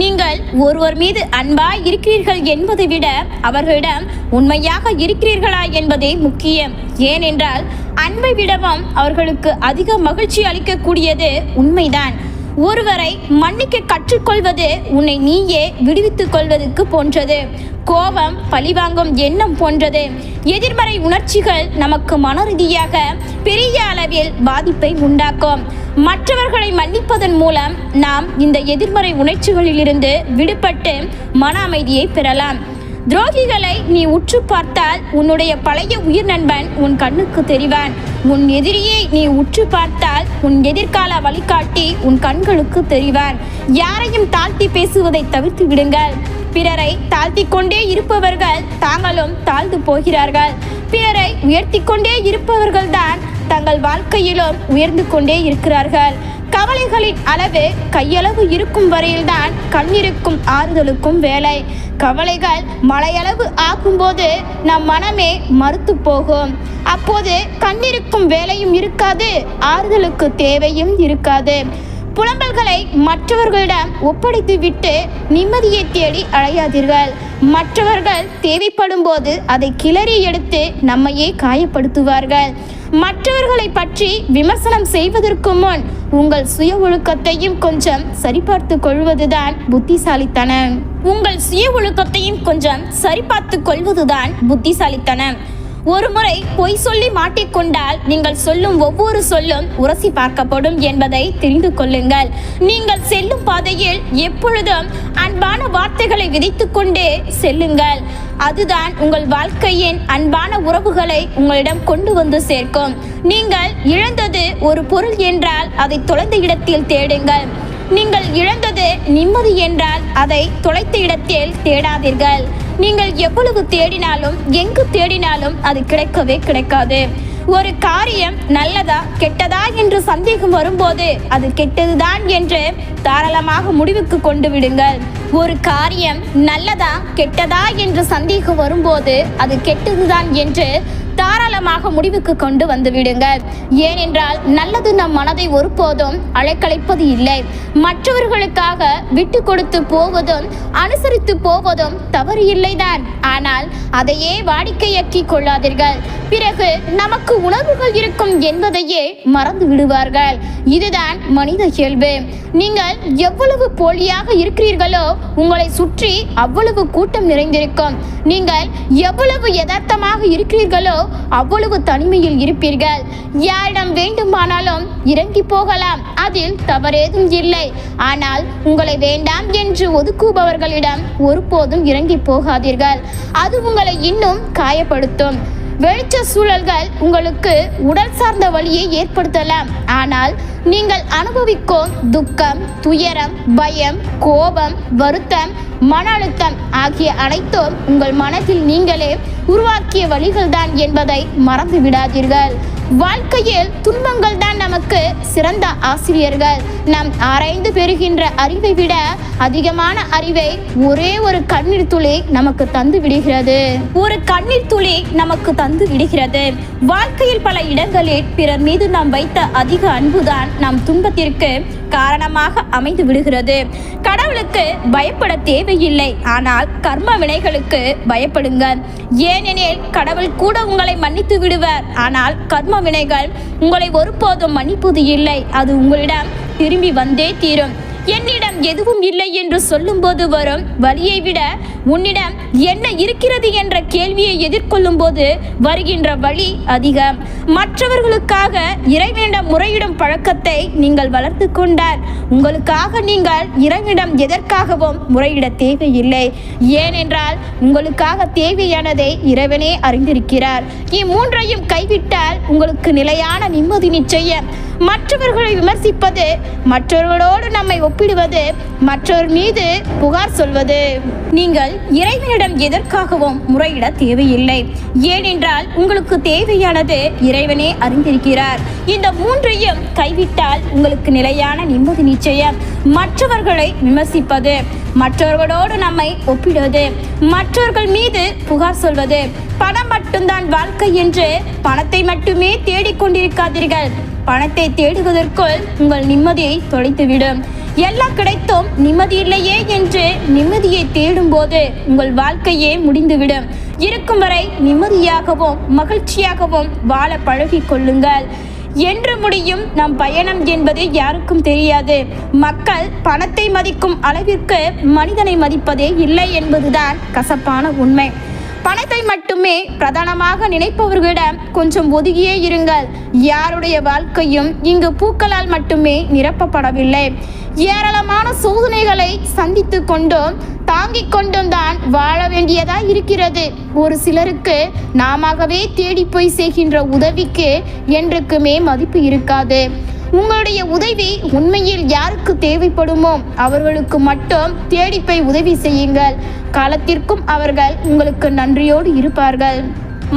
நீங்கள் ஒருவர் மீது அன்பாய் இருக்கிறீர்கள் என்பதை விட அவர்களிடம் உண்மையாக இருக்கிறீர்களா என்பதே முக்கியம். ஏனென்றால் அன்பை விடவும் அவர்களுக்கு அதிக மகிழ்ச்சி அளிக்கக்கூடியது உண்மைதான். ஒருவரை மன்னிக்க கற்றுக்கொள்வது உன்னை நீயே விடுவித்துக் கொள்வதற்கு போன்றது. கோபம் பழிவாங்கும் எண்ணம் போன்றது. எதிர்மறை உணர்ச்சிகள் நமக்கு மன ரீதியாக பெரிய அளவில் பாதிப்பை உண்டாக்கும். மற்றவர்களை மன்னிப்பதன் மூலம் நாம் இந்த எதிர்மறை உணர்ச்சிகளிலிருந்து விடுபட்டு மன அமைதியை பெறலாம். துரோகிகளை நீ உற்று பார்த்தால் உன்னுடைய பழைய உயிர் நண்பன் உன் கண்ணுக்கு தெரிவான். உன் எதிரியை நீ உற்று பார்த்தால் உன் எதிர்கால வழிகாட்டி உன் கண்களுக்கு தெரிவான். யாரையும் தாழ்த்தி பேசுவதை தவிர்த்து விடுங்கள். பிறரை தாழ்த்தி கொண்டே இருப்பவர்கள் தாங்களும் தாழ்ந்து போகிறார்கள். பிறரை உயர்த்தி கொண்டே இருப்பவர்கள்தான் தங்கள் வாழ்க்கையிலும் உயர்ந்து கொண்டே இருக்கிறார்கள். கவலைகளின் அளவு கையளவு இருக்கும் வரையில்தான் கண்ணிருக்கும் ஆறுதலுக்கும் வேலை. கவலைகள் மலையளவு ஆகும்போது நம் மனமே மறுத்து போகும். அப்போது கண்ணிருக்கும் வேலையும் இருக்காது ஆறுதலுக்கு தேவையும் இருக்காது. புலம்பல்களை மற்றவர்களிடம் ஒப்படைத்து விட்டு நிம்மதியை தேடி அழையாதீர்கள் மற்றவர்கள் தேவைப்படும் போது அதை கிளறி எடுத்து நம்மையே காயப்படுத்துவார்கள். மற்றவர்களை பற்றி விமர்சனம் செய்வதற்கு முன் உங்கள் சுய ஒழுக்கத்தையும் கொஞ்சம் சரிபார்த்து கொள்வதுதான் புத்திசாலித்தனம். உங்கள் சுய ஒழுக்கத்தையும் கொஞ்சம் சரிபார்த்து கொள்வதுதான் புத்திசாலித்தனம். ஒருமுறை பொய் சொல்லி மாட்டிக்கொண்டால் நீங்கள் சொல்லும் ஒவ்வொரு சொல்லும் உரசி பார்க்கப்படும் என்பதை தெரிந்து கொள்ளுங்கள். நீங்கள் செல்லும் பாதையில் எப்பொழுதும் அன்பான வார்த்தைகளை விதைத்துக் கொண்டே செல்லுங்கள். அதுதான் உங்கள் வாழ்க்கையின் அன்பான உறவுகளை உங்களிடம் கொண்டு வந்து சேர்க்கும். நீங்கள் இழந்தது ஒரு பொருள் என்றால் அதை தொலைந்த இடத்தில் தேடுங்கள். நீங்கள் இழந்தது நிம்மதி என்றால் அதை தொலைத்த இடத்தில் தேடாதீர்கள். நீங்கள் எவ்வளவு தேடினாலும் எங்கு தேடினாலும் அது கிடைக்கவே கிடைக்காது. ஒரு காரியம் நல்லதா கெட்டதா என்று சந்தேகம் வரும்போது அது கெட்டதுதான் என்று தாராளமாக முடிவுக்கு கொண்டு விடுங்கள். ஒரு காரியம் நல்லதா கெட்டதா என்று சந்தேகம் வரும்போது அது கெட்டதுதான் என்று தாராளமாக முடிவுக்கு கொண்டு வந்து ஏனென்றால் நல்லது நம் மனதை ஒருபோதும் அழைக்கழைப்பது இல்லை. மற்றவர்களுக்காக விட்டு கொடுத்து போவதும் அனுசரித்து போவதும் தவறு இல்லைதான். ஆனால் அதையே வாடிக்கையாக்கி கொள்ளாதீர்கள். பிறகு நமக்கு உணர்வுகள் இருக்கும் என்பதையே மறந்து விடுவார்கள். இதுதான் மனித இயல்பு. நீங்கள் எவ்வளவு போலியாக இருக்கிறீர்களோ உங்களை சுற்றி அவ்வளவு கூட்டம் நிறைந்திருக்கும். நீங்கள் எவ்வளவு யதார்த்தமாக இருக்கிறீர்களோ அவ்வளவு தனிமையில் இருப்பீர்கள். யாரிடம் வேண்டுமானாலும் இறங்கி போகலாம். அதில் தவறேதும் இல்லை. ஆனால் உங்களை வேண்டாம் என்று ஒதுக்குபவர்களிடம் ஒருபோதும் இறங்கி போகாதீர்கள். அது உங்களை இன்னும் காயப்படுத்தும். வெளிச்ச சூழல்கள் உங்களுக்கு உடல் சார்ந்த வழியை ஏற்படுத்தலாம். ஆனால் நீங்கள் அனுபவிக்கும் துக்கம் துயரம் பயம் கோபம் வருத்தம் மன அழுத்தம் ஆகிய அனைத்தும் உங்கள் மனதில் நீங்களே உருவாக்கிய வழிகள்தான் என்பதை மறந்து விடாதீர்கள் வாழ்க்கையில் துன்பங்கள் தான் நமக்கு சிறந்த ஆசிரியர்கள். நாம் ஆராய்ந்து பெறுகின்ற அறிவை விட அதிகமான அறிவை ஒரே ஒரு கண்ணீர் துளி நமக்கு தந்து விடுகிறது. ஒரு கண்ணீர் துளி நமக்கு தந்து விடுகிறது. வாழ்க்கையில் பல இடங்களில் பிறர் மீது நாம் வைத்த அதிக அன்புதான் நம் துன்பத்திற்கு காரணமாக அமைந்து விடுகிறது. கடவுளுக்கு பயப்பட தேவையில்லை. ஆனால் கர்ம வினைகளுக்கு பயப்படுங்கள். ஏனெனில் கடவுள் கூட உங்களை மன்னித்து விடுவார். ஆனால் கர்ம வினைகள் உங்களை ஒருபோதும் மன்னிப்பது இல்லை. அது உங்களிடம் திரும்பி வந்தே தீரும். என்னிடம் எதுவும் இல்லை என்று சொல்லும்போது வரும் வலியை விட உன்னிடம் என்ன இருக்கிறது என்ற கேள்வியை எதிர்கொள்ளும் போது வருகின்ற வழி அதிகம். மற்றவர்களுக்காக இறைவனிடம் முறையிடும் பழக்கத்தை நீங்கள் வளர்த்து கொண்டார் உங்களுக்காக நீங்கள் இறைவனிடம் எதற்காகவும் முறையிட தேவையில்லை. ஏனென்றால் உங்களுக்காக தேவையானதை இறைவனே அறிந்திருக்கிறார். இம்மூன்றையும் கைவிட்டால் உங்களுக்கு நிலையான நிம்மதி நிச்சயம். மற்றவர்களை விமர்சிப்பது மற்றவர்களோடு நம்மை ஒப்பிடுவது மற்றவர் மீது புகார் சொல்வது. நீங்கள் இறைவனிடம் எதற்காகவும் முறையிட தேவையில்லை. ஏனென்றால் உங்களுக்கு தேவையானது இறைவனே அறிந்திருக்கிறார். இந்த மூன்றையும் கைவிட்டால் உங்களுக்கு நிலையான நிம்மதி நிச்சயம். மற்றவர்களை விமர்சிப்பது மற்றவர்களோடு நம்மை ஒப்பிடுவது மற்றவர்கள் மீது புகார் சொல்வது. பணம் மட்டும்தான் வாழ்க்கை என்று பணத்தை மட்டுமே தேடிக்கொண்டிருக்காதீர்கள். பணத்தை தேடுவதற்குள் உங்கள் நிம்மதியை தொலைத்துவிடும். எல்லாம் கிடைத்தும் நிம்மதி இல்லையே என்று நிம்மதியை தேடும்போது உங்கள் வாழ்க்கையே முடிந்துவிடும். இருக்கும் வரை நிம்மதியாகவும் மகிழ்ச்சியாகவும் வாழ பழகிக் கொள்ளுங்கள். என்று முடியும் நம் பயணம் என்பது யாருக்கும் தெரியாது. மக்கள் பணத்தை மதிக்கும் அளவிற்கு மனிதனை மதிப்பதே இல்லை என்பதுதான் கசப்பான உண்மை. பணத்தை மட்டுமே பிரதானமாக நினைப்பவர்களிடம் கொஞ்சம் ஒதுங்கியே இருங்கள். யாருடைய வாழ்க்கையும் இங்கு பூக்களால் மட்டுமே நிரப்பப்படவில்லை. ஏராளமான சோதனைகளை சந்தித்து கொண்டும் தாங்கிக் கொண்டும் தான் வாழ வேண்டியதா இருக்கிறது. ஒரு சிலருக்கு நாமவே தேடி போய் செய்கின்ற உதவிக்கு என்றுக்குமே மதிப்பு இருக்காது. உங்களுடைய உதவி உண்மையில் யாருக்கு தேவைப்படுமோ அவர்களுக்கு மட்டும் தேடி போய் உதவி செய்யுங்கள். காலத்திற்கும் அவர்கள் உங்களுக்கு நன்றியோடு இருப்பார்கள்.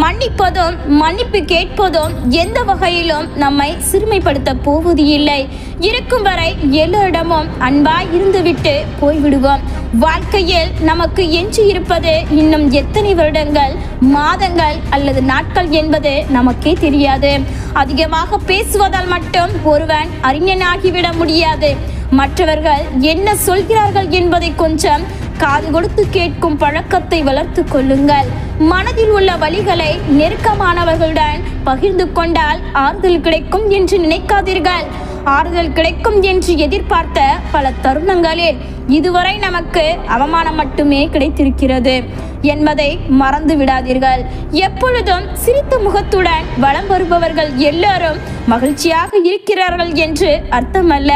மன்னிப்பதும் மன்னிப்பு கேட்பதும் எந்த வகையிலும் நம்மை சிறுமைப்படுத்த போவது இல்லை இருக்கும் வரை எல்லோரிடமும் அன்பாய் இருந்துவிட்டு போய்விடுவோம். வாழ்க்கையில் நமக்கு எஞ்சி இருப்பது இன்னும் எத்தனை வருடங்கள் மாதங்கள் அல்லது நாட்கள் என்பது நமக்கே தெரியாது. அதிகமாக பேசுவதால் மட்டும் ஒருவன் அறிஞனாகிவிட முடியாது. மற்றவர்கள் என்ன சொல்கிறார்கள் என்பதை கொஞ்சம் காது கொடுத்து கேட்கும் பழக்கத்தை வளர்த்து கொள்ளுங்கள். மனதில் உள்ள வழிகளை நெருக்கமானவர்களுடன் பகிர்ந்து கொண்டால் ஆறுதல் கிடைக்கும் என்று நினைக்காதீர்கள். ஆறுதல் கிடைக்கும் என்று எதிர்பார்த்த பல தருணங்களில் இதுவரை நமக்கு அவமானம் மட்டுமே கிடைத்திருக்கிறது. என்பதை மறந்து விடாதீர்கள். எப்பொழுதும் சிரித்த முகத்துடன் வலம் வருபவர்கள் எல்லாரும் மகிழ்ச்சியாக இருக்கிறார்கள் என்று அர்த்தமல்ல.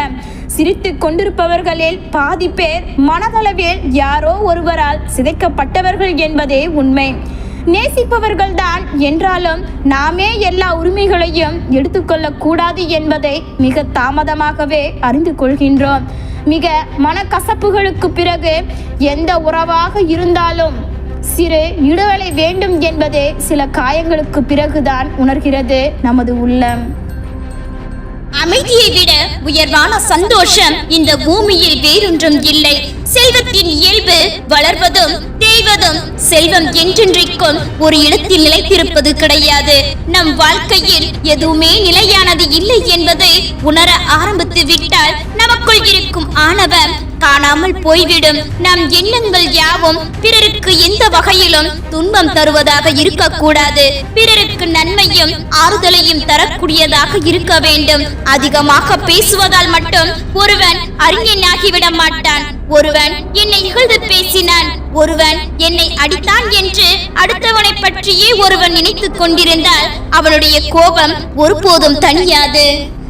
சிரித்து கொண்டிருப்பவர்களில் பாதி பேர் மனதளவில் யாரோ ஒருவரால் சிதைக்கப்பட்டவர்கள் என்பதே உண்மை. நேசிப்பவர்கள்தான் என்றாலும் நாமே எல்லா உரிமைகளையும் எடுத்துக்கொள்ளக்கூடாது என்பதை மிக தாமதமாகவே அறிந்து கொள்கின்றோம். மிக மனக்கசப்புகளுக்கு பிறகு எந்த உறவாக இருந்தாலும் சிறு இடைவெளி வேண்டும் என்பதே சில காயங்களுக்கு பிறகுதான் உணர்கிறது நமது உள்ளம். அமைதியை விட உயர்வான சந்தோஷம் இந்த பூமியில் வேறொன்றும் இல்லை. செல்வத்தின் இயல்பு வளர்வதும் தேய்வதும் செல்வம் என்றென்றைக்கும் ஒரு இடத்தில் நிலைத்திருப்பது கிடையாது. நம் வாழ்க்கையில் எதுவுமே நிலையானது இல்லை என்பதை உணர ஆரம்பித்து விட்டால் நமக்குள் இருக்கும் ஆணவம் காணாமல் போய்விடும். நம் எண்ணங்கள் யாவும் பிறருக்கு எந்த வகையிலும் துன்பம் தருவதாக இருக்கக்கூடாது. பிறருக்கு நன்மையும் ஆறுதலையும் தரக்கூடியதாக இருக்க வேண்டும். அதிகமாக பேசுவதால் மட்டும் ஒருவன் அறிஞனாகிவிட மாட்டான். ஒருவன் என்னை இகழ்ந்து பேசினான். ஒருவன் என்னை அடித்தான் என்று அடுத்தவனை பற்றியே ஒருவன் நினைத்துக் கொண்டிருந்தால் அவனுடைய கோபம் ஒருபோதும் தனியாது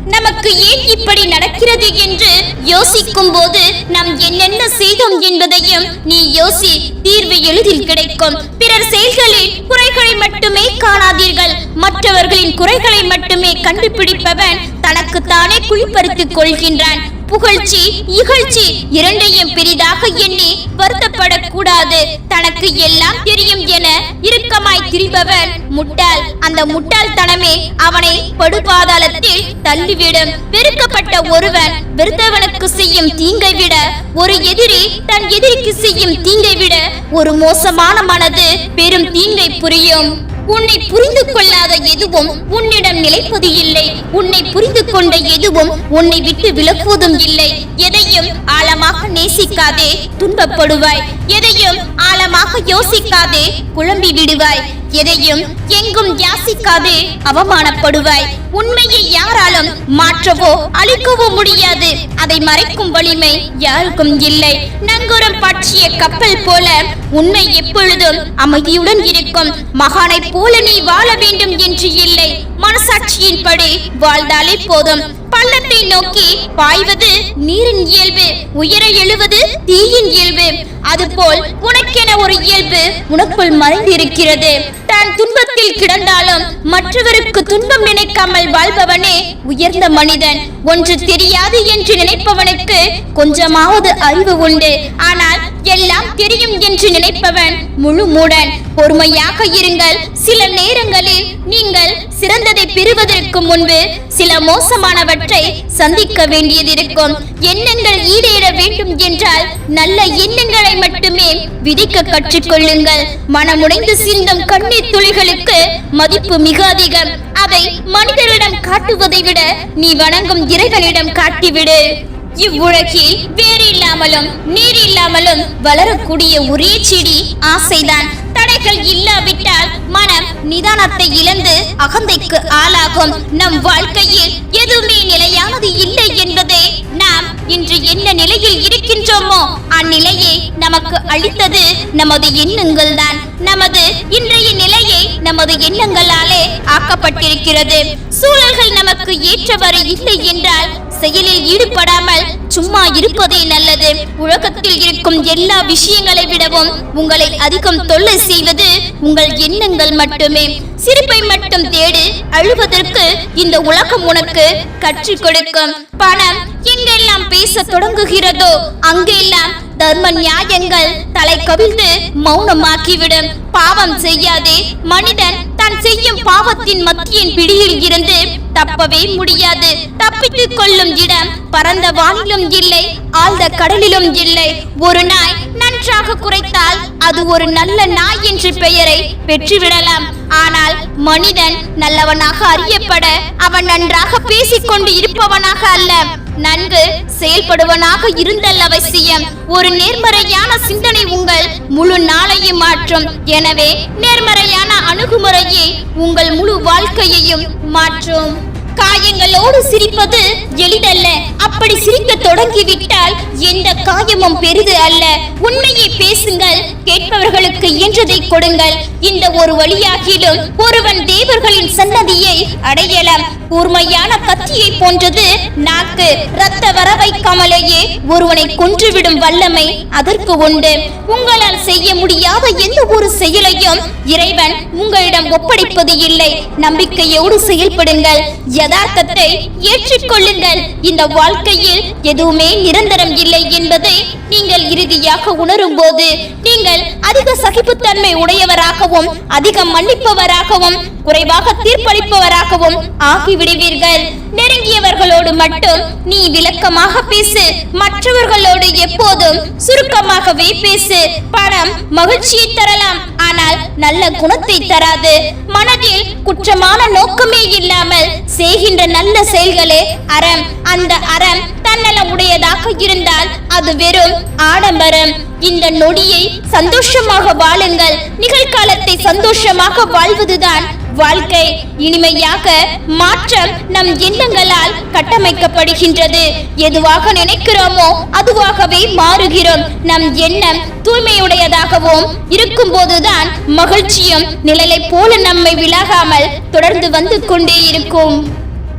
நமக்கு ஏன் இப்படி நடக்கிறது என்று யோசிக்கும் போது நாம் என்னென்ன செய்தோம் என்பதையும் நீ யோசி தீர்வு எளிதில் கிடைக்கும். பிறர் செயல்களில் குறைகளை மட்டுமே காணாதீர்கள். மற்றவர்களின் குறைகளை மட்டுமே கண்டுபிடிப்பவன் தனக்கு தானே குழிப்பறித்துக் கொள்கின்றான். புகழ்ச்சி இகழ்ச்சி இரண்டையும் பெரிதாக எண்ணி வருத்தப்படக்கூடாது. தனக்கு எல்லாம் தெரியும் என இறுக்கமாய் திரிபவன் முட்டாள். அந்த முட்டாள் தனமே அவனை படுபாதாளத்தில் தள்ளிவிடும். வெறுக்கப்பட்ட ஒருவன் வெறுத்தவனுக்கு செய்யும் தீங்கை விட ஒரு எதிரி தன் எதிரிக்கு செய்யும் தீங்கை விட ஒரு மோசமான மனது பெரும் தீங்கை புரியும். உன்னை புரிந்து கொள்ளாத எதுவும் உன்னிடம் நிலைப்பது இல்லை. உன்னை புரிந்து கொண்ட எதுவும் உன்னை விட்டு விலகுவதும் இல்லை. எதையும் ஆழமாக நேசிக்காதே துன்பப்படுவாய். எதையும் ஆழமாக யோசிக்காதே குழம்பி விடுவாய். எதையும் எங்கும் யாசிக்காது அவமானப்படுவாய். உண்மையை யாராலும் மாற்றவோ அழிக்கவோ முடியாது. அதை மறைக்கும் வலிமை யாருக்கும் இல்லை. நங்கூரம் பற்றிய கப்பல் போல உண்மை எப்பொழுதும் அமைதியுடன் இருக்கும். மகானைப் போல நீ வாழ வேண்டும் என்று இல்லை. மனசாட்சியின்படி வாழ்ந்தாலே போதும். பள்ளத்தை நோக்கி பாய்வது நீரின் இயல்பு உயர எழுவது தீயின் இயல்பு. அதுபோல் உனக்கென ஒரு இயல்பு உனக்குள் மறைந்திருக்கிறது. தான் துன்பத்தில் கிடந்தாலும் மற்றவருக்கு துன்பம் நினைக்காமல் வாழ்பவனே உயர்ந்த மனிதன். ஒன்று தெரியாது என்று நினைப்பவனுக்கு கொஞ்சமாவது அறிவு உண்டு. ஆனால் எல்லாம் தெரியும் என்று நினைப்பவன் முழு மூடன் பொறுமையாக இருங்கள். சில நேரங்களில் நீங்கள் சிறந்ததை பெறுவதற்கு முன்பு சில மோசமானவற்றை சந்திக்க வேண்டியதிருக்கும் எண்ணங்கள் ஈடேற வேண்டும் என்றால் நல்ல எண்ணங்களை மட்டுமே விதிக்க கற்றுக்கொள்ளுங்கள். மனமுடைந்து சிந்தும் கண்ணீர் துளிகளுக்கு மதிப்பு மிக அதிகம். அதை மனிதரிடம் காட்டுவதை விட நீ வணங்கும் இறைகளிடம் காட்டிவிடு. இவ்வுலகில் வேறு இல்லாமலும் நீர் இல்லாமலும் வளரக்கூடிய ஒரே செடி ஆசைதான். தடைகள் இல்லாவிட்டால் மனம் நிதானத்தை இழந்து அகந்தைக்கு ஆளாகும். நம் வாழ்க்கையில் எதுவுமே நிலையானது இல்லை என்பதே நாம் இன்று என்ன நிலையில் இருக்கின்றோமோ அந்நிலையை நமக்கு அளித்தது நமது எண்ணங்கள் தான் நமது இன்றைய நிலையை நமது எண்ணங்களாலே ஆக்கப்பட்டிருக்கிறது. சூழல்கள் நமக்கு ஏற்றவாறு இல்லை என்றால் செயலில் ஈடுபடாமல் சும்மா இருப்பதே நல்லது. உலகத்தில் இருக்கும் எல்லா விஷயங்களை விடவும் உங்களை அதிகம் தொல்லை செய்வது உங்கள் எண்ணங்கள் மட்டுமே. சிரிப்பை மட்டும் தேடு அழுவதற்கு இந்த உலகம் உனக்கு கற்றுக் கொடுக்கும். பணம் எங்கெல்லாம் பேச தொடங்குகிறதோ அங்கெல்லாம் தர்ம நியாயங்கள் தலை கவிழ்ந்து மௌனமாக்கிவிடும். பாவம் செய்யாதே மனிதன் தான் செய்யும் பாவத்தின் மத்தியின் பிடியில் இருந்து தப்பவே முடியாது. தப்பித்துக் கொள்ளும் இடம் பரந்த வானிலும் இல்லை ஆழ்ந்த கடலிலும் இல்லை. ஒரு நாய் நன்றாக குறைத்தால் அது ஒரு நல்ல நாய் என்ற பெயரை பெற்றுவிடலாம். ஆனால் மனிதன் நல்லவனாக அறியப்பட அவன் நன்றாக பேசிக்கொண்டு இருப்பவனாக அல்ல. நன்கு செயல்படுவனாக இருந்தல் அவசியம் ஒரு நேர்மறையான சிந்தனை உங்கள் முழு நாளையும் மாற்றும். எனவே நேர்மறையான அணுகுமுறையே உங்கள் முழு வாழ்க்கையையும் மாற்றும். காயங்களோடு சிரிப்பது எளிதல்ல. அப்படி சிரிக்க தொடங்கிவிட்டால் எந்த காயமும் பெரிது அல்ல. உண்மையை பேசுங்கள் கேட்பவர்களுக்கு இயன்றதை கொடுங்கள். இந்த ஒரு வழியாகிலும் ஒருவன் தேவர்களின் சன்னதியை அடையலாம். கூர்மையான கத்தியை போன்றது நாக்கு. ரத்த வர வைக்காமலேயே ஒருவனை கொன்றுவிடும் வல்லமை அதற்கு உண்டு. உங்களால் செய்ய முடியாத எந்த ஒரு செயலையும் இறைவன் உங்களிடம் ஒப்படைப்பது இல்லை. நம்பிக்கையோடு செயல்படுங்கள். யதார்த்தத்தை ஏற்றுக்கொள்ளுங்கள். இந்த வாழ்க்கையில் எதுவுமே நிரந்தரம் இல்லை என்பதை நீங்கள் இறுதியாக உணரும் போது நீங்கள் அதிக சகிப்புத்தன்மை உடையவராகவும் அதிகம் மன்னிப்பவராகவும் குறைவாக தீர்ப்பளிப்பவராகவும் ஆகிவிடுவீர்கள். நெருங்கியவர்களோடு மட்டும் நீ விளக்கமாக பேசு. மற்றவர்களோடு எப்போதும் சுருக்கமாகவே பேசு. பணம் மகிழ்ச்சியை தரலாம் ஆனால் நல்ல குணத்தை தராது. மனதில் குற்றமான நோக்கமே இல்லாமல் செய்கின்ற நல்ல செயல்களே அறம். அந்த அறம் தன்னலம் உடையதாக இருந்தால் அது வெறும் ஆடம்பரம். இந்த நொடியை சந்தோஷமாக வாழுங்கள். நிகழ்காலத்தை சந்தோஷமாக வாழ்வதுதான் வாழ்க்கை. இனிமையாக மாற்றம் நம் எண்ணங்களால் கட்டமைக்கப்படுகின்றது. எதுவாக நினைக்கிறோமோ அதுவாகவே மாறுகிறோம். நம் எண்ணம் தூய்மையுடையதாகவும் இருக்கும் போதுதான் மகிழ்ச்சியும் நிழலை போல நம்மை விலகாமல் தொடர்ந்து வந்து கொண்டே இருக்கும்.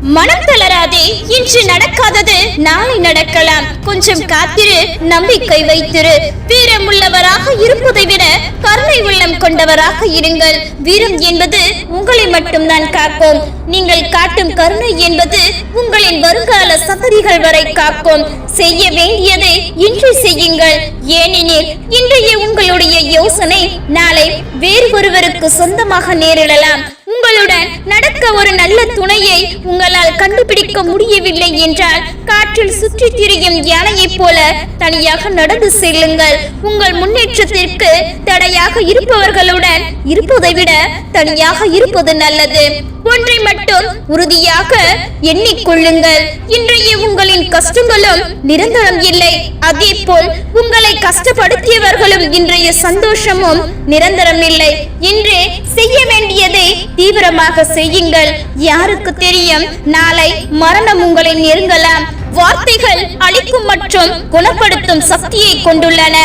மனம் தளராதே இன்று நடக்காதது நாளை நடக்கலாம். கொஞ்சம் காத்திரு நம்பிக்கை வைத்திரு. வீரமுள்ளவராக இருப்பதை விட கருணை உள்ளம் கொண்டவராக இருங்கள். வீரம் என்பது உங்களை மட்டும்தான் காக்கும். நீங்கள் காட்டும் கருணை என்பது உங்களின் வருங்கால சந்ததிகள் வரை காக்கும். செய்ய வேண்டியதை இன்று செய்யுங்கள். ஏனெனில் இன்றைய உங்களுடைய யோசனை நாளை வேறு ஒருவருக்கு சொந்தமாக நேரிடலாம். உங்களுடன் நடக்க ஒரு நல்ல துணையை உங்களால் கண்டுபிடிக்க முடியவில்லை என்றால் காற்றில் சுற்றி திரியும் யானையைப் போல தனியாக நடந்து செல்லுங்கள். உங்கள் முன்னேற்றத்திற்கு தடையாக இருப்பவர்களுடன் இருப்பதை விட தனியாக இருப்பது நல்லது. ஒன்றை மட்டும் உறுதியாக எண்ணிக்கொள்ளுங்கள். இன்றைய உங்களின் கஷ்டங்களும் நிரந்தரம் இல்லை. அதே போல் உங்களை கஷ்டப்படுத்தியவர்களும் இன்றைய சந்தோஷமும் நிரந்தரம் இல்லை. இன்று செய்ய வேண்டியதை தீவிரமாக செய்யுங்கள். யாருக்கு தெரியும்? நாளை மரணம் உங்களை நெருங்கலாம். வார்த்தைகள் அழிக்கும் மற்றும் குணப்படுத்தும் சக்தியை கொண்டுள்ளன.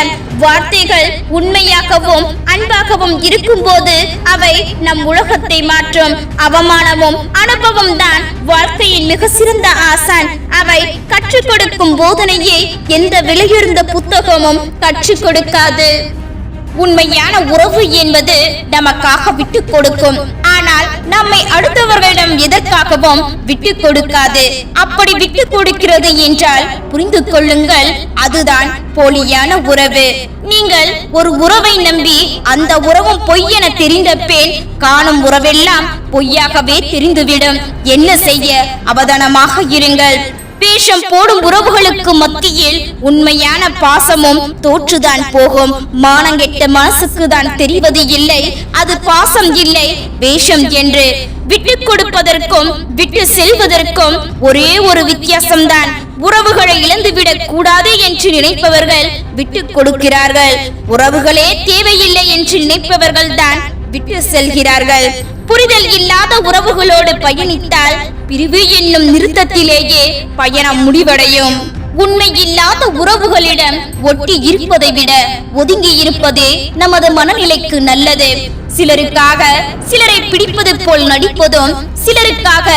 வார்த்தைகள் உண்மையாகவும் அன்பாகவும் இருக்கும்போது அவை நம் உலகத்தை மாற்றும். அவமானமும் அனுபவம் தான் வாழ்க்கையின் மிக சிறந்த ஆசான். அவை கற்றுக் கொடுக்கும் போதனையை எந்த விலையுறந்த புத்தகமும் கற்றுக் கொடுக்காது. உண்மையான உறவு என்பது நமக்காக விட்டு கொடுக்கும். ஆனால் நம்மை அடுத்தவர்களிடம் எதற்காகவும் விட்டு கொடுக்காது. அப்படி விட்டு கொடுக்கிறது என்றால் புரிந்து கொள்ளுங்கள் அதுதான் போலியான உறவு. நீங்கள் ஒரு உறவை நம்பி அந்த உறவும் பொய் என தெரிந்த பின் காணும் உறவெல்லாம் பொய்யாகவே தெரிந்துவிடும். என்ன செய்ய? அவதானமாக இருங்கள். வேஷம் போடும் உறவுகளுக்கு மத்தியில் உண்மையான பாசமும் தோற்றுதான் போகும். மானங்கெட்ட மனசுக்கு தான் தெரிவது இல்லை அது பாசம் இல்லை வேஷம் என்று. விட்டு கொடுப்பதற்கும் விட்டு செல்வதற்கும் ஒரே ஒரு வித்தியாசம்தான். உறவுகளை இழந்துவிடக் கூடாது என்று நினைப்பவர்கள் விட்டு கொடுக்கிறார்கள். உறவுகளே தேவையில்லை என்று நினைப்பவர்கள் தான் விட்டு செல்கிறார்கள். புரிதல் இல்லாத உறவுகளோடு பயணித்தால் பிரிவு என்னும் நிறுத்தத்திலேயே பயணம் முடிவடையும். உண்மை இல்லாத உறவுகளிடம் ஒட்டி இருப்பதை விட ஒதுங்கி இருப்பதே நமது மனநிலைக்கு நல்லது. சிலருக்காக சிலரை பிடிப்பது போல் நடிப்பதும் சிலருக்காக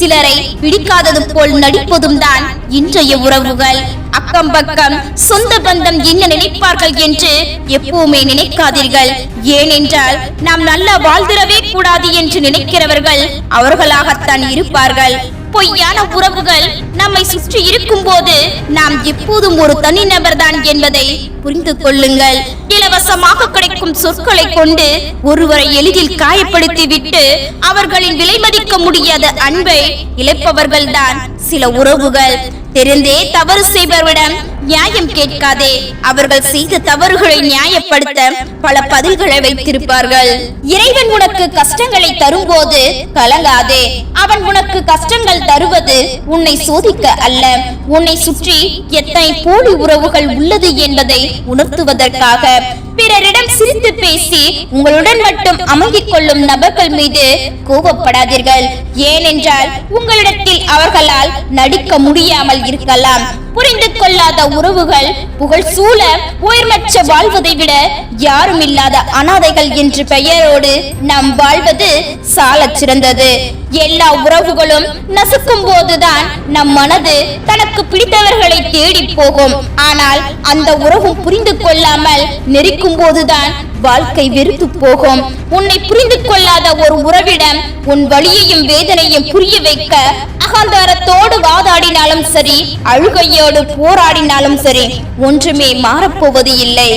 சிலரை பிடிக்காதது போல் நடிப்பதும் தான் இன்றைய உறவுகள். அக்கம் பக்கம் சொந்த பந்தம் என்ன நினைப்பார்கள் என்று எப்பவுமே நினைக்காதீர்கள். ஏனென்றால் நாம் நல்லா வாழ்ந்திடவே கூடாது என்று நினைக்கிறவர்கள் அவர்களாகத்தான் இருப்பார்கள். பொய்யான உறவுகள் நம்மை சுற்றி இருக்கும் போது நாம் எப்போதும் ஒரு தனிநபர் தான் என்பதை புரிந்து கொள்ளுங்கள். இலவசமாக கிடைக்கும் சொற்களை கொண்டு ஒருவரை எளிதில் காயப்படுத்தி விட்டு அவர்களின் விலை மதிக்க முடியாத அன்பை இழப்பவர்கள்தான் சில உறவுகள். தெரிந்தே தவறு செய்பவரிடம் நியாயம் கேட்காதே. அவர்கள் செய்த தவறுகளை நியாயப்படுத்த பல பதில்களை வைத்திருப்பார்கள். இறைவன் உனக்கு கஷ்டங்களை தரும்போது கலங்காதே. அவன் உனக்கு கஷ்டங்கள் தருவது உன்னை சோதிக்க அல்ல. உன்னை சுற்றி எத்தனை போலி உறவுகள் உள்ளது என்பதை உணர்த்துவதற்காக. பிறரிடம் சிரித்து பேசி உங்களுடன் மட்டும் அமங்கிக் கொள்ளும் நபர்கள் மீது கோபப்படாதீர்கள். ஏனென்றால் உங்களிடத்தில் அவர்களால் நடிக்க முடியாமல் இருக்கலாம். புரிந்து கொள்ளாத உறவுகள் புகழ் சூழ உயர்மற்ற வாழ்வதை விட யாரும் இல்லாத அனாதைகள் என்ற பெயரோடு நாம் வாழ்வது சாலச் சிறந்தது. எல்லா உறவுகளும் நசுக்கும் போதுதான் நம் மனது தனக்கு பிடித்தவர்களை தேடி போகும். ஆனால் அந்த உறவும் புரிந்து கொள்ளாமல் நெருக்கும் போதுதான் வாழ்க்கை வெறுத்து போகும். உன்னை புரிந்து கொள்ளாத ஒரு உறவிடம் உன் வழியையும் வேதனையும் புரிய வைக்க அகங்காரத்தோடு வாதாடினாலும் சரி அழுகையோடு போராடினாலும் சரி ஒன்றுமே மாறப்போவது இல்லை.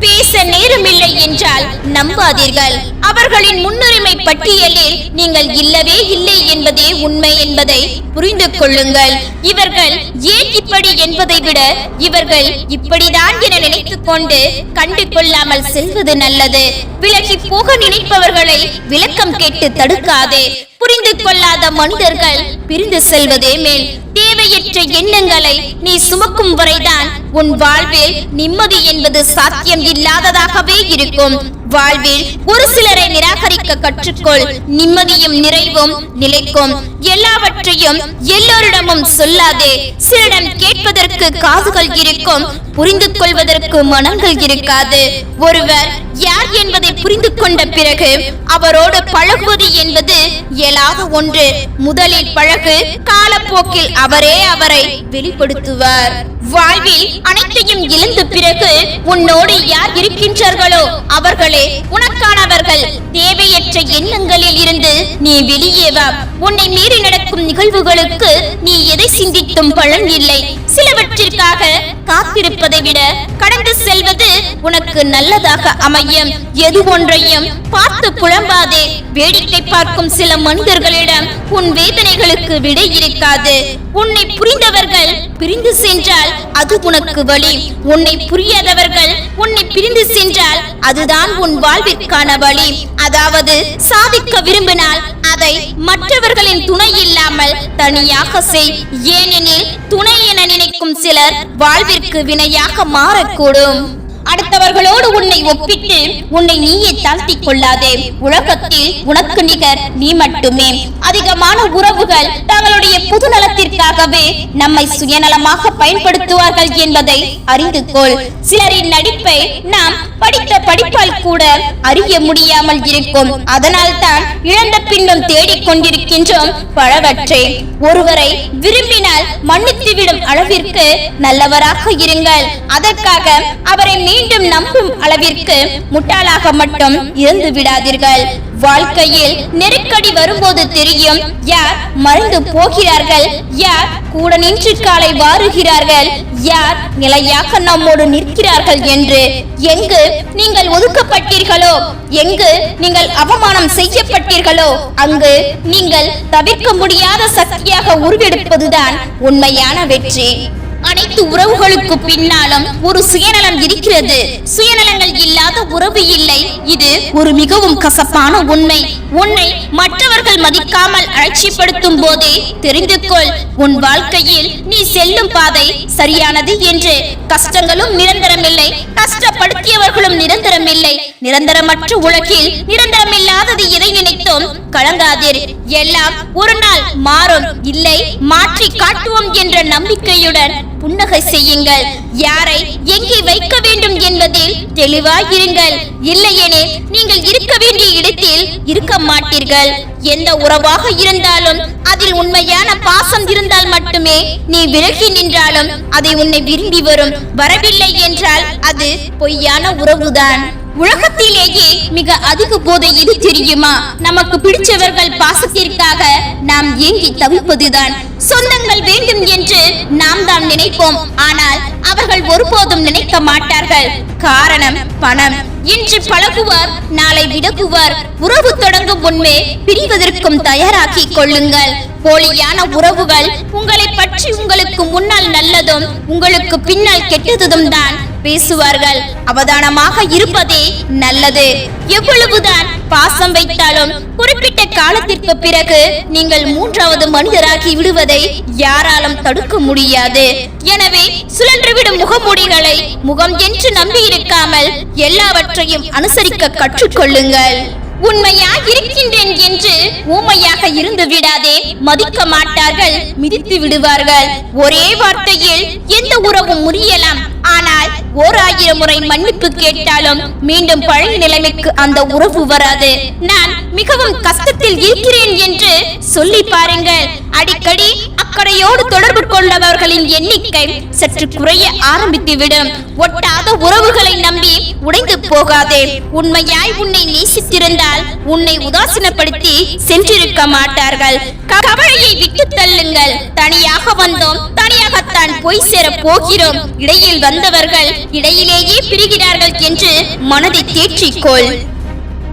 பேச நேரமில்லை என்றால் நம்பாதீர்கள். அவர்களின் முன்னுரிமை பட்டியலில் நீங்கள் இல்லவே இல்லை என்பதே உண்மை என்பதை புரிந்து கொள்ளுங்கள். இவர்கள் ஏன் இப்படி என்பதை விட இவர்கள் இப்படிதான் என நினைத்துக் கொண்டு கண்டு கொள்ளாமல் செல்வது நல்லது. விலகி போக நினைப்பவர்களை விளக்கம் கேட்டு தடுக்காதே. புரிந்து கொள்ளாத மனிதர்கள் பிரிந்து செல்வதே மேல் தேவையற்ற எண்ணங்களை நீ சுமக்கும் வரைதான் உன் வாழ்வில் நிம்மதி என்பது சாத்தியம் இல்லாததாகவே இருக்கும். வாழ்வில் ஒரு சிலரை நிராகரிக்க கற்றுக்கொள். நிம்மதியும் நிறைவும் நிலைக்கும். எல்லாவற்றையும் எல்லோரிடமும் சொல்லாதே. சிலரிடம் கேட்பதற்கு காதுகள் இருக்கும். புரிந்து கொள்வதற்கு மனங்கள் இருக்காது. ஒருவர் யார் என்பதை புரிந்து கொண்ட பிறகு அவரோடு பழகுவது என்பது இயலாத ஒன்று. முதலில் பழகு காலப்போக்கில் அவரே அவரை வெளிப்படுத்துவார். வாழ்வில் அனைத்தையும் இழந்த பிறகு உன்னோடு யார் இருக்கின்றார்களோ அவர்களே உனக்கானவர்கள் தேவையற்ற எண்ணங்களில் இருந்து நீ வெளியே வா. உன்னை மீறி நடக்கும் நிகழ்வுகளுக்கு நீ எதை சிந்தித்தும் பலன் இல்லை. சிலவற்றிற்காக காத்திருப்பதை விட கடந்து செல்வது உனக்கு நல்லதாக அமையும். எது ஒன்றையும் பார்த்து புலம்பாதே. வேடிக்கை பார்க்கும் சில மனிதர்களிடம் உன் வேதனைகளுக்கு விடை இருக்காது. உன்னை புரிந்தவர்கள் பிரிந்து சென்றால் அது உனக்கு வழி. உன்னை புரியாதவர்கள் உன்னை பிரிந்து சென்றால் அதுதான் உன் வாழ்விற்கான வழி. அதாவது சாதிக்க விரும்பினால் அதை மற்றவர்களின் துணை இல்லாமல் தனியாக செய். ஏனெனில் துணை என நினைக்கும் சிலர் வாழ்விற்கு வினையாக மாறக்கூடும். அடுத்தவர்களோடு உன்னை ஒப்பிட்டு உன்னை நீயே தாழ்த்திக் கொள்ளாதே உலகத்தில் உனக்கு நிகர் நீ மட்டுமே. அதிகமான உறவுகள் தங்களுடைய பொது நலத்திற்காகவே நம்மை சுயநலமாக பயன்படுத்துவார்கள் என்பதை அறிந்து கொள் சிலரின் நடிப்பை நாம் படித்த படிப்பால் கூட அறிய முடியாமல் இருக்கும். அதனால் தான் இழந்த பின்னும் தேடிக் கொண்டிருக்கின்றோம் பலவற்றை. ஒருவரை விரும்பினால் மன்னித்துவிடும் அளவிற்கு நல்லவராக இருங்கள். அதற்காக அவரை மீண்டும் நம்பும் அளவிற்கு முட்டாளாக மட்டும் இருந்து விடாதீர்கள். வாழ்க்கையில் நெருக்கடி வரும்போது தெரியும் யார் மறைந்து போகிறார்கள் யார் கூட நின்று காலை வாருகிறார்கள் யார் நிலையாக நம்மோடு நிற்கிறார்கள் என்று. எங்கு நீங்கள் ஒதுக்கப்பட்டீர்களோ எங்கு நீங்கள் அவமானம் செய்யப்பட்டீர்களோ அங்கு நீங்கள் தவிர்க்க முடியாத சக்தியாக உருவெடுப்பதுதான் உண்மையான வெற்றி. அனைத்து உறவுகளுக்கு பின்னாலும் ஒரு சுயநலம் இருக்கிறது. சுயநலங்கள் இல்லாத உறவு இல்லை. இது ஒரு மிகவும் கசப்பான உண்மை. உன்னை மற்றவர்கள் மதிக்காமல் அலட்சிப்படுத்தும் போதே தெரிந்து கொள் உன் வாழ்க்கையில் நீ செல்லும் பாதை சரியானது என்று. கஷ்டங்களும் நிரந்தரமில்லை. கஷ்டப்படுத்தியவர்களும் நிரந்தரமில்லை. நிரந்தரமற்ற உலகில் நிரந்தரமில்லாதது எதை நினைத்தோம் கலங்காதீர். எல்லாம் ஒரு நாள் மாறும். இல்லை மாற்றி காட்டுவோம் என்ற நம்பிக்கையுடன் புன்னகை செய்யுங்கள். யாரை எங்கே வைக்க வேண்டும் என்பதில் தெளிவாயிருங்கள். இல்லையெனில் நீங்கள் இருக்க வேண்டிய இடத்தில் இருக்க மாட்டீர்கள். எந்த உறவாக இருந்தாலும் அதில் உண்மையான பாசம் இருந்தால் மட்டுமே நீ விலகி நின்றாலும் அதை உன்னை விரும்பி வரும். வரவில்லை என்றால் அது பொய்யான உறவுதான். உலகத்திலேயே மிக அதிக போதை எது தெரியுமா? நமக்கு பிடிச்சவர்கள் பாசத்திற்காக நாம் ஏங்கி தவிப்பதுதான். சொந்தங்கள் வேண்டும் என்று நாம் தான் நினைப்போம். ஆனால் அவர்கள் ஒருபோதும் நினைக்க மாட்டார்கள். காரணம் பணம். இன்று பழகுவார் நாளை விலகுவார். உறவு தொடங்கும் முன்பே பிரிவதற்கும் தயாராக்கி கொள்ளுங்கள். போலியான உறவுகள் உங்களை பற்றி உங்களுக்கு முன்னால் நல்லதும் உங்களுக்கு பின்னால் கெட்டதும் தான் பேசுவார்கள். அவதானமாக இருப்பதே நல்லது. எவ்வளவுதான் பாசம் வைத்தாலும் குறிப்பிட்ட காலத்திற்கு பிறகு நீங்கள் மூன்றாவது மனிதராகி விடுவதை யாராலும் தடுக்க முடியாது. எனவே சுழன்றுவிடும் முகமூடிகளை முகம் என்று நம்பி இருக்காமல் எல்லாவற்றையும் அனுசரிக்க கற்றுக்கொள்ளுங்கள். உண்மையா இருக்கின்றேன் என்று ஊமையாக இருந்து விடாதே மதிக்க மாட்டார்கள் மிதித்து விடுவார்கள். ஒரே வார்த்தையில் எந்த உறவும் முறியலாம். ஆனால் ஓர் ஆயிரம் முறை மன்னிப்பு கேட்டாலும் மீண்டும் பழைய நிலைமைக்கு அந்த உறவு வராது. நான் மிகவும் கஷ்டத்தில் இருக்கிறேன் என்று சொல்லி பாருங்கள். அடிக்கடி அக்கறையோடு தொடர்பு கொண்டவர்களின் எண்ணிக்கை சற்று குறைய ஆரம்பித்துவிடும். ஒட்டாத உறவுகளை நம்பி உடைந்து போகாதே. உண்மையாய் உன்னை நேசித்திருந்தால் உன்னை உதாசீனப்படுத்தி சென்றிருக்க மாட்டார்கள். கவலையை விட்டு தள்ளுங்கள். தனியாக வந்தோம். தனியாகத்தான் போய் சேர போகிறோம். இடையில் வந்தவர்கள் இடையிலேயே பிரிகிறார்கள் என்று மனதை தேற்றிக்கொள்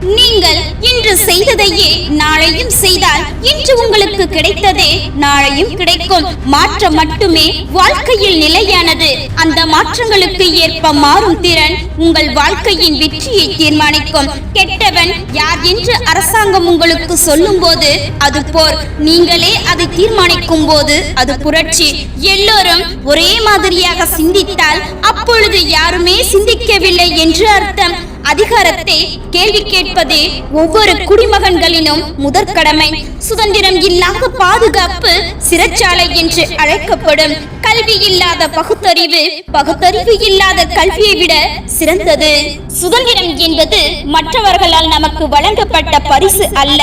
நீங்கள் இன்று செய்ததையே நாளையும் செய்தால் இன்று உங்களுக்கு கிடைத்ததே நாளையும் கிடைக்கும். மாற்றம் மட்டுமே வாழ்க்கையில் நிலையானது. அந்த மாற்றங்களுக்கு ஏற்ப மாறும் திறன் உங்கள் வாழ்க்கையின் வெற்றியை தீர்மானிக்கும். கெட்டவன் யார் என்று அரசாங்கம் உங்களுக்கு சொல்லும் போது அது போர். நீங்களே அதை தீர்மானிக்கும் போது அது புரட்சி. எல்லோரும் ஒரே மாதிரியாக சிந்தித்தால் அப்பொழுது யாருமே சிந்திக்கவில்லை என்று அர்த்தம். அதிகாரத்தை கேள்வி கேட்பதே ஒவ்வொரு குடிமகன்களினும் முதற் கடமை சுதந்திரம் இல்லாத பாதுகாப்பு சிறைச்சாலை என்று அழைக்கப்படும். கல்வி இல்லாத பகுத்தறிவு பகுத்தறிவு இல்லாத கல்வியை விட சிறந்தது. சுதந்திரம் என்பது மற்றவர்களால் நமக்கு வழங்கப்பட்ட பரிசு அல்ல.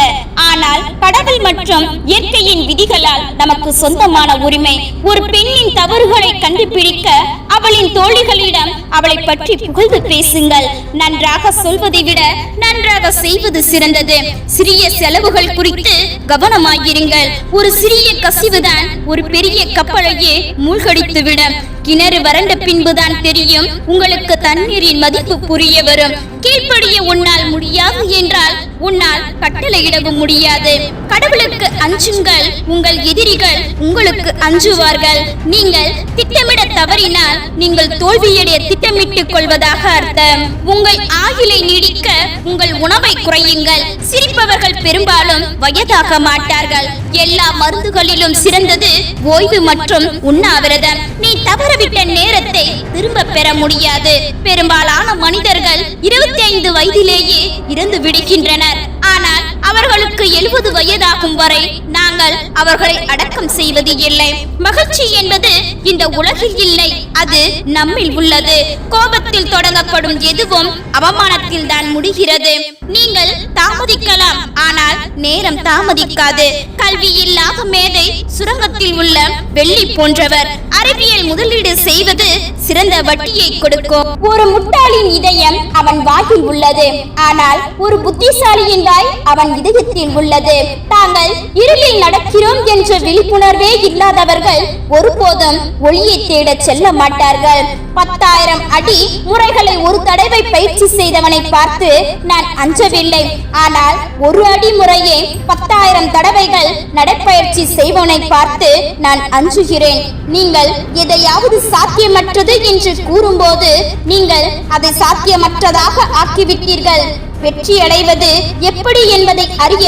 ஆனால் கடவுள் மற்றும் இயற்கையின் விதிகளால் நமக்கு சொந்தமான உரிமை ஒரு பெண்ணின் தவறுகளை கண்டுபிடிக்க அவளின் தோழிகளிடம் அவளை பற்றி புகழ்ந்து பேசுங்கள். நன்றாக சொல்வதை விட நன்றாக செய்வது சிறந்தது. சிறிய செலவுகள் குறித்து கவனமாயிருங்கள். ஒரு சிறிய கசிவுதான் ஒரு பெரிய கப்பலையே மூழ்கடித்துவிடும். கிணறு வறண்ட பின்புதான் தெரியும். உங்களுக்கு தண்ணீரின் மதிப்பு புரிய வரும். கீழ்ப்படிய உன்னால் முடியாது என்றால் உன்னால் கட்டளையிடவும் முடியாது. கடவுளுக்கு அஞ்சுங்கள் உங்கள் எதிரிகள் உங்களுக்கு அஞ்சுவார்கள். நீங்கள் திட்டமிட தவறினால் நீங்கள் தோல்வியடைய திட்டமிட்டுக் கொள்வதாக அர்த்தம். உங்கள் ஆகிலை நீடிக்க உங்கள் உணவை குறையுங்கள். சிரிப்பவர்கள் பெரும்பாலும் வயதாக மாட்டார்கள். எல்லா மருந்துகளிலும் சிறந்தது ஓய்வு மற்றும் உண்ணாவிரதம். நீ தவற தவறவிட்ட நேரத்தை திரும்ப பெற முடியாது. பெரும்பாலான மனிதர்கள் இருபத்தி ஐந்து வயதிலேயே இறந்து விடுகின்றனர். ஆனால் அவர்களுக்கு எழுபது வயதாகும் வரை நாங்கள் அவர்களை அடக்கம் செய்வது இல்லை. மகிழ்ச்சி என்பது இந்த உலகில் இல்லை அது நம்மில் உள்ளது. கோபத்தில் தொடங்கப்படும் எதுவும் அவமானத்தில் தான் முடிகிறது. நீங்கள் தாமதிக்கலாம் ஆனால் நேரம் தாமதிக்காது. கல்வி இல்லாத மேதை சுரங்கத்தில் உள்ள வெள்ளி போன்றவர். அறிவியல் முதலீடு செய்வது சிறந்த வட்டியை கொடுக்கும். ஒரு முட்டாளின் இதயம் அவன் வாயில் உள்ளது ஆனால் ஒரு புத்திசாலியின் வாய் அவன் இதயத்தில் உள்ளது. தாங்கள் இருளில் நடக்கிறோம் என்ற விழிப்புணர்வே இல்லாதவர்கள் ஒருபோதும் ஒளியை தேடச் செல்ல மாட்டார்கள். பத்தாயிரம் அடி முறைகளை ஒரு தடவை பயிற்சி செய்தவனை பார்த்து நான் அஞ்சவில்லை. ஆனால் ஒரு அடி முறையே பத்தாயிரம் தடவைகள் நடைப்பயிற்சி செய்வனை பார்த்து நான் அஞ்சுகிறேன். நீங்கள் எதையாவது சாத்தியமற்றது என்று கூறும்போது நீங்கள் அதை சாத்தியமற்றதாக ஆக்கிவிட்டீர்கள். வெற்றி அடைவது எப்படி என்பதை அறிய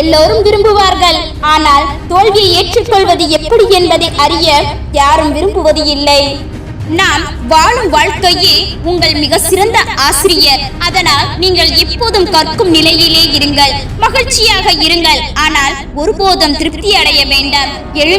எல்லோரும் விரும்புவார்கள். ஆனால் தோல்வியை ஏற்றுக்கொள்வது எப்படி என்பதை அறிய யாரும் விரும்புவது இல்லை. நாம் வாழும் வாழ்க்கையே உங்கள் மிக சிறந்த ஆசிரியர். அதனால் நீங்கள் எப்போதும் கற்கும் நிலையிலே இருங்கள். மகிழ்ச்சியாக இருங்கள். ஆனால் ஒருபோதும் திருப்தி அடைய வேண்டாம். எழு